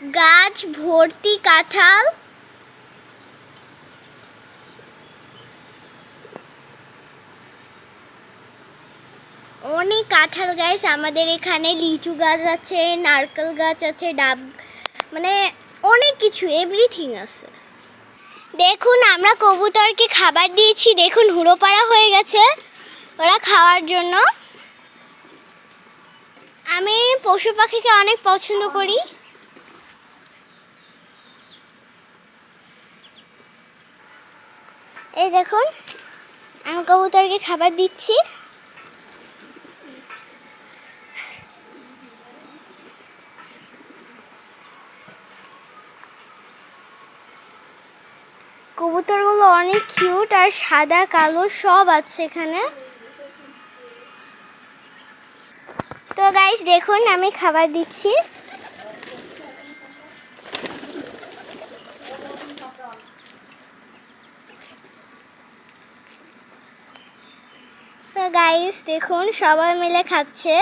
গাছ, ভর্তি কাঁঠাল। অনেক কাঁঠাল গাছ আমাদের এখানে, লিচু গাছ আছে, নারকেল গাছ আছে, ডাব মানে অনেক কিছু এভরিথিং আছে। দেখুন, আমরা কবুতরকে খাবার দিয়েছি, দেখুন হুড়ো পাড়া হয়ে গেছে। ওরা খাওয়ার জন্য। আমি পশু পাখিকে অনেক পছন্দ করি। এই দেখুন, আমি কবুতরকে খাবার দিচ্ছি। কবুতরগুলো অনেক কিউট আর সাদা, কালো সব আছে এখানে। তো গাইস দেখুন, আমি খাবার দিচ্ছি। তো গাইস দেখুন সবাই মিলে খাচ্ছে।